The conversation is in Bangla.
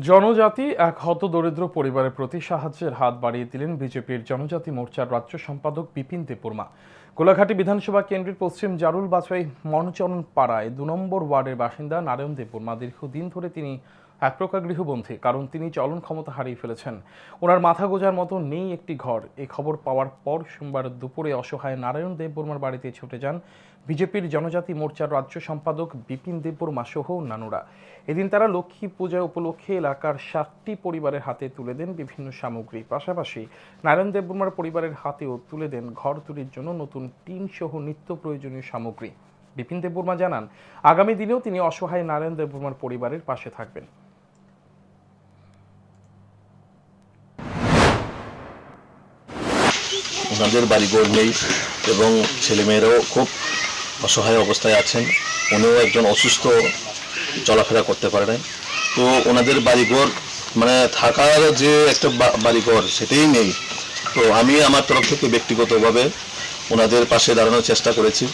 জনজাতি এক হত দরিদ্র পরিবারের প্রতি সাহায্যের হাত বাড়িয়ে দিলেন বিজেপির জনজাতি মোর্চার রাজ্য সম্পাদক বিপিন দেববর্মা। কোলাঘাটি বিধানসভা কেন্দ্রের পশ্চিম জারুল বাছাই মনচরণ পাড়ায় দু নম্বর ওয়ার্ডের বাসিন্দা নারায়ণ দেবপুর দেববর্মা দীর্ঘদিন ধরে তিনি এক প্রকার গৃহবন্ধী কারণ তিনি চলন ক্ষমতা হারিয়ে ফেলেছেন। ওনার মাথা গোজার মতো নেই একটি ঘর। এই খবর পাওয়ার পর সোমবার দুপুরে অসহায় নারায়ণ দেববর্মার বাড়িতে ছুটে যান বিজেপির জনজাতি মোর্চার রাজ্য সম্পাদক বিপিন দেববর্মা সহ অন্যান্যরা। এদিন তারা লক্ষ্মী পূজা উপলক্ষে এলাকার সাতটি পরিবারের হাতে তুলে দেন বিভিন্ন সামগ্রী। পাশাপাশি নারায়ণ দেববর্মার পরিবারের হাতেও তুলে দেন ঘর তৈরির জন্য নতুন টিন সহ নিত্য প্রয়োজনীয় সামগ্রী। বিপিন দেববর্মা জানান, আগামী দিনেও তিনি অসহায় নারায়ণ দেববর্মার পরিবারের পাশে থাকবেন। ওনাদের বাড়িঘর নেই এবং ছেলেমেয়েরাও খুব অসহায় অবস্থায় আছেন। উনিও একজন অসুস্থ, চলাফেরা করতে পারে না তো ওনাদের বাড়িঘর মানে থাকার যে একটা বাড়িঘর, সেটাই নেই। তো আমি আমার তরফ থেকে ব্যক্তিগতভাবে ওনাদের পাশে দাঁড়ানোর চেষ্টা করেছি।